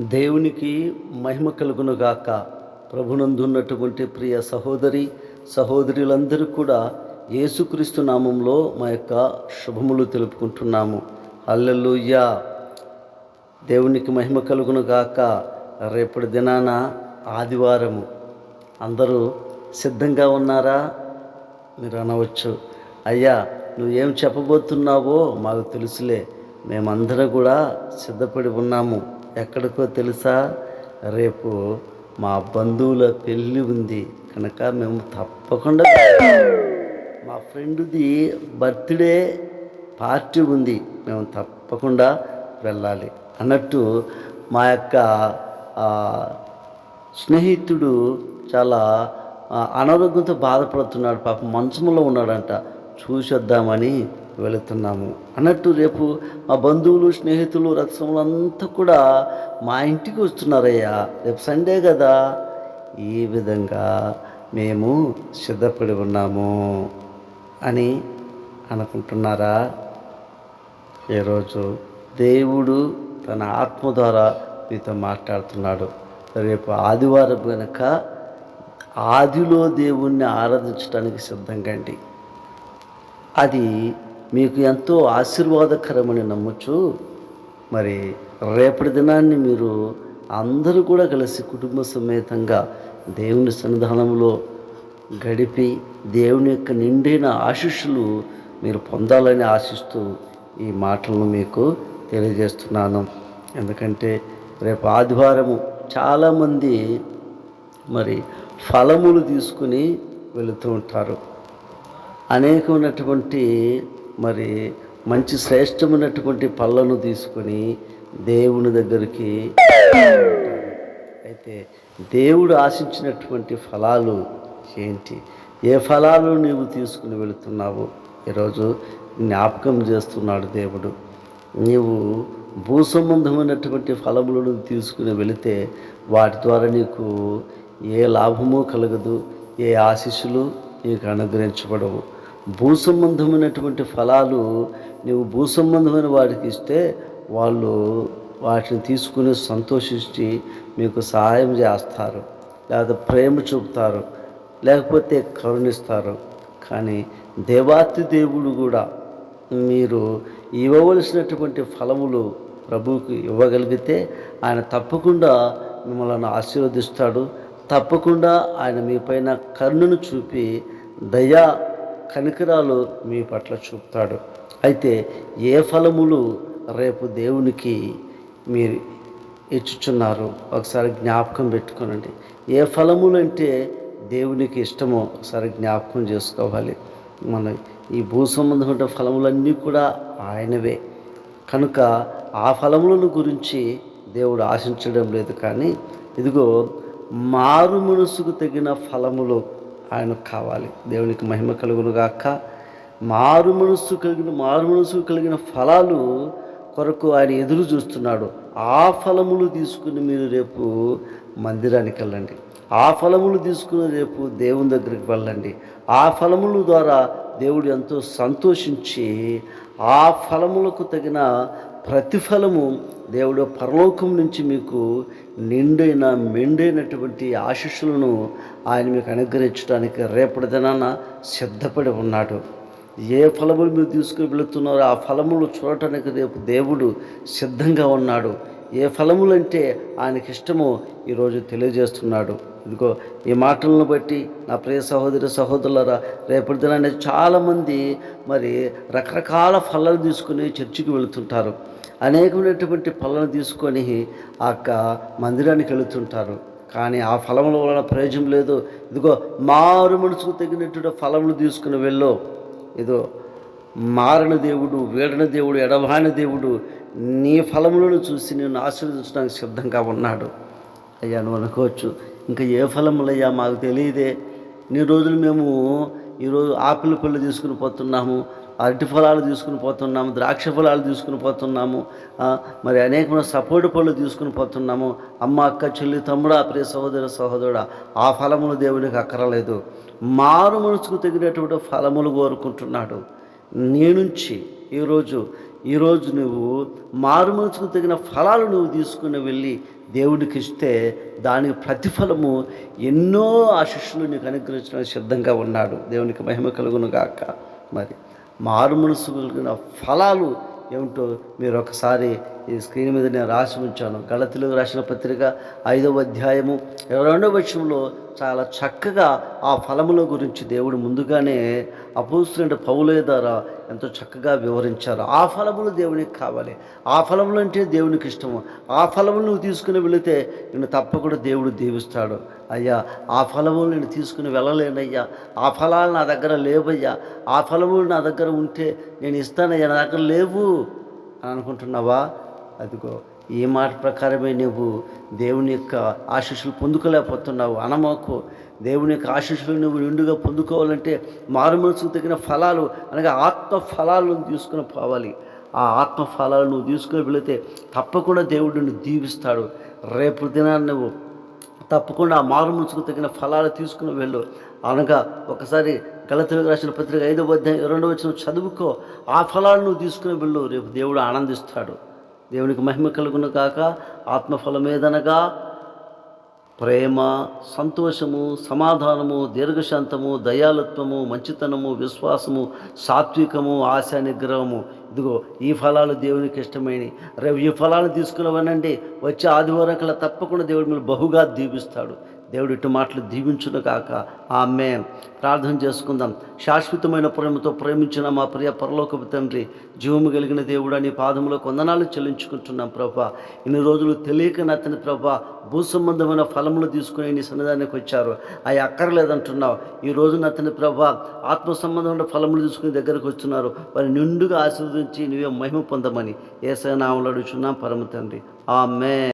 దేవునికి మహిమ కలుగునుగాక. ప్రభునందున్నటువంటి ప్రియ సహోదరి సహోదరులందరూ కూడా యేసుక్రీస్తు నామంలో మా యొక్క శుభములు తెలుపుకుంటున్నాము. అల్లెలుయ్యా దేవునికి మహిమ కలుగునుగాక. రేపటి దినాన ఆదివారము. అందరూ సిద్ధంగా ఉన్నారా? మీరు అనవచ్చు. అయ్యా నువ్వేం చెప్పబోతున్నావో మాకు తెలుసులే. మేమందరం కూడా సిద్ధపడి ఉన్నాము. ఎక్కడికో తెలుసా? రేపు మా బంధువుల పెళ్ళి ఉంది. కనుక మేము తప్పకుండా మా ఫ్రెండ్ది బర్త్డే పార్టీ ఉంది. మేము తప్పకుండా వెళ్ళాలి. అన్నట్టు మా యొక్క స్నేహితుడు చాలా అనారోగ్యంతో బాధపడుతున్నాడు. పాపం మంచంలో ఉన్నాడంట. చూసొద్దామని వెళుతున్నాము. అన్నట్టు రేపు మా బంధువులు స్నేహితులు రక్తములు అంతా కూడా మా ఇంటికి వస్తున్నారయ్యా. రేపు సండే కదా. ఈ విధంగా మేము సిద్ధపడి ఉన్నాము అని అనుకుంటున్నారా? ఈరోజు దేవుడు తన ఆత్మ ద్వారా మీతో మాట్లాడుతున్నాడు. రేపు ఆదివారం కనుక ఆదిలో దేవుణ్ణి ఆరాధించడానికి సిద్ధంగండి అది మీకు ఎంతో ఆశీర్వాదకరమని నమ్మచ్చు మరి రేపటి దినాన్ని మీరు అందరూ కూడా కలిసి కుటుంబ సమేతంగా దేవుని సన్నిధానంలో గడిపి దేవుని యొక్క నిండిన ఆశీస్సులు మీరు పొందాలని ఆశిస్తూ ఈ మాటలను మీకు తెలియజేస్తున్నాను. ఎందుకంటే రేపు ఆదివారము చాలామంది మరి ఫలములు తీసుకుని వెళుతూ ఉంటారు. అనేకమైనటువంటి మరి మంచి శ్రేష్టమైనటువంటి పళ్ళను తీసుకొని దేవుని దగ్గరికి అయితే దేవుడు ఆశించినటువంటి ఫలాలు ఏంటి? ఏ ఫలాలు నీవు తీసుకుని వెళుతున్నావు? ఈరోజు జ్ఞాపకం చేస్తున్నాడు దేవుడు. నీవు భూ సంబంధమైనటువంటి ఫలములను తీసుకుని వెళితే వాటి ద్వారా నీకు ఏ లాభము కలగదు ఏ ఆశీస్సులు నీకు అనుగ్రహించబడవు. భూసంబంధమైనటువంటి ఫలాలు నీవు భూసంబంధమైన వాడికి ఇస్తే వాళ్ళు వాటిని తీసుకుని సంతోషించి మీకు సహాయం చేస్తారు. లేకపోతే ప్రేమ చూపుతారు. లేకపోతే కరుణిస్తారు. కానీ దేవాతి దేవుడు కూడా మీరు ఇవ్వవలసినటువంటి ఫలములు ప్రభువుకి ఇవ్వగలిగితే ఆయన తప్పకుండా మిమ్మల్ని ఆశీర్వదిస్తాడు. తప్పకుండా ఆయన మీ పైన కరుణను చూపి దయా కనికరాలు మీ పట్ల చూపుతాడు. అయితే ఏ ఫలములు రేపు దేవునికి మీరు ఇచ్చుచున్నారు? ఒకసారి జ్ఞాపకం పెట్టుకోనండి. ఏ ఫలములు అంటే దేవునికి ఇష్టమో ఒకసారి జ్ఞాపకం చేసుకోవాలి. మన ఈ భూ సంబంధమైన ఫలములన్నీ కూడా ఆయనవే. కనుక ఆ ఫలములను గురించి దేవుడు ఆశించడం లేదు కానీ ఇదిగో మారు మనసుకు తగిన ఫలములు ఆయనకు కావాలి. దేవునికి మహిమ కలుగును గాక. మారు మనస్సు కలిగిన మారు మనసు కలిగిన ఫలాలు కొరకు ఆయన ఎదురు చూస్తున్నాడు. ఆ ఫలములు తీసుకుని మీరు రేపు మందిరానికి వెళ్ళండి. ఆ ఫలములు తీసుకుని రేపు దేవుని దగ్గరికి వెళ్ళండి. ఆ ఫలముల ద్వారా దేవుడు ఎంతో సంతోషించి ఆ ఫలములకు తగిన ప్రతిఫలము దేవుడు పరలోకం నుంచి మీకు నిండైన మెండైనటువంటి ఆశీస్సులను ఆయన మీకు అనుగ్రహించడానికి రేపటి దినాన సిద్ధపడి ఉన్నాడు. ఏ ఫలములు మీరు తీసుకుని వెళుతున్నారో ఆ ఫలములు చూడటానికి రేపు దేవుడు సిద్ధంగా ఉన్నాడు. ఏ ఫలములు అంటే ఆయనకి ఇష్టమో ఈరోజు తెలియజేస్తున్నాడు. ఇదిగో ఈ మాటలను బట్టి నా ప్రియ సహోదరి సహోదరులరా రేపటి దినాన్ని చాలామంది మరి రకరకాల ఫలాలు తీసుకుని చర్చికి వెళుతుంటారు. అనేకమైనటువంటి పళ్ళను తీసుకొని ఆ యొక్క మందిరానికి వెళుతుంటారు. కానీ ఆ ఫలముల వలన ప్రయోజనం లేదు. ఇదిగో మారు మనసుకు తగినటువంటి ఫలములు తీసుకుని వెళ్ళో. ఇదో మారిన దేవుడు వీడన దేవుడు ఎడవాని దేవుడు నీ ఫలములను చూసి నేను ఆశీర్వదించడానికి సిద్ధంగా ఉన్నాడు. అయ్యా నువ్వు అనుకోవచ్చు ఇంకా ఏ ఫలములయ్యా మాకు తెలియదే. నీ రోజులు మేము ఈరోజు ఆపిల్ పళ్ళు తీసుకుని పోతున్నాము. అరటి ఫలాలు తీసుకుని పోతున్నాము ద్రాక్ష ఫలాలు తీసుకుని పోతున్నాము మరి అనేకమైన సపోర్టు పళ్ళు తీసుకుని పోతున్నాము. అమ్మ అక్క చెల్లి తమ్ముడా ప్రియ సహోదర సహోదరుడా ఆ ఫలములు దేవునికి అక్కరలేదు. మారు మనసుకు తగినటువంటి ఫలములు కోరుకుంటున్నాడు. నీ నుంచి ఈరోజు ఈరోజు నువ్వు మారు మనసుకు తగిన ఫలాలు నువ్వు తీసుకుని వెళ్ళి దేవుడికి ఇస్తే దానికి ప్రతిఫలము ఎన్నో ఆశిష్యులు నీకు అనుగ్రహించడానికి సిద్ధంగా ఉన్నాడు. దేవునికి మహిమ కలుగును గాక. మరి మారు మనసు కలిగిన ఫలాలు ఏమిటో మీరు ఒకసారి ఈ స్క్రీన్ మీద నేను రాసి ఉంచాను. గళతిలో రాసిన పత్రిక ఐదవ అధ్యాయము రెండవ విషయంలో చాలా చక్కగా ఆ ఫలముల గురించి దేవుడు ముందుగానే అపోస్తున్న పౌలే ద్వారా ఎంతో చక్కగా వివరించారు. ఆ ఫలములు దేవునికి కావాలి. ఆ ఫలములు అంటే దేవునికి ఇష్టము. ఆ ఫలములు నువ్వు తీసుకుని వెళితే నేను తప్పకుండా దేవుడు దీవిస్తాడు. అయ్యా ఆ ఫలములు నేను తీసుకుని వెళ్ళలేనయ్యా. ఆ ఫలాలు నా దగ్గర లేవయ్యా. ఆ ఫలములు నా దగ్గర ఉంటే నేను ఇస్తానయ్యా. నా దగ్గర లేవు అని అనుకుంటున్నావా? అదిగో ఈ మాట ప్రకారమే నువ్వు దేవుని యొక్క ఆశీస్సులు పొందుకోలేకపోతున్నావు? అనమాకు. దేవుని యొక్క ఆశీస్సులు నువ్వు నిండుగా పొందుకోవాలంటే మారుమనసుకు తగిన ఫలాలు అనగా ఆత్మ ఫలాలను తీసుకుని పోవాలి. ఆ ఆత్మ ఫలాలు నువ్వు తీసుకుని వెళితే తప్పకుండా దేవుడు నిన్ను దీవిస్తాడు. రేపు దినాన్ని నువ్వు తప్పకుండా ఆ మారుమనసుకు తగిన ఫలాలు తీసుకుని వెళ్ళు. అనగా ఒకసారి గలతలకు రాసిన పత్రిక ఐదవ అధ్యాయం రెండవ వచ్చిన చదువుకో. ఆ ఫలాలను నువ్వు తీసుకుని వెళ్ళు. రేపు దేవుడు ఆనందిస్తాడు. దేవునికి మహిమ కలుగును కాక ఆత్మఫలమేదనగా ప్రేమ సంతోషము సమాధానము దీర్ఘశాంతము దయాలత్వము మంచితనము విశ్వాసము సాత్వికము ఆశా నిగ్రహము ఇదిగో ఈ ఫలాలు దేవునికి ఇష్టమైనవి. రేపు ఈ ఫలాలు తీసుకున్నవనండి వచ్చే ఆదివారం కల్లా తప్పకుండా దేవుడు మీరు బహుగా దీపిస్తాడు. దేవుడు ఇటు మాటలు దీవించును కాక ఆమె ప్రార్థన చేసుకుందాం. శాశ్వతమైన ప్రేమతో ప్రేమించిన మా ప్రియ పరలోకపు తండ్రి జీవము కలిగిన దేవుడు అని పాదములో కొందనాలు చెల్లించుకుంటున్నాం ప్రభా. ఇన్ని రోజులు తెలియక నచ్చని ప్రభా భూ సంబంధమైన ఫలములు తీసుకుని నీ సన్నిధానికి వచ్చారు. అవి అక్కర్లేదంటున్నావు. ఈ రోజు నచ్చని ప్రభా ఆత్మ సంబంధమైన ఫలములు తీసుకుని దగ్గరకు వస్తున్నారు. వారి నిండుగా ఆశీర్వదించి నువ్వే మహిమ పొందమని ఏసనామలు అడుగుచున్నాం పరమ తండ్రి. ఆమె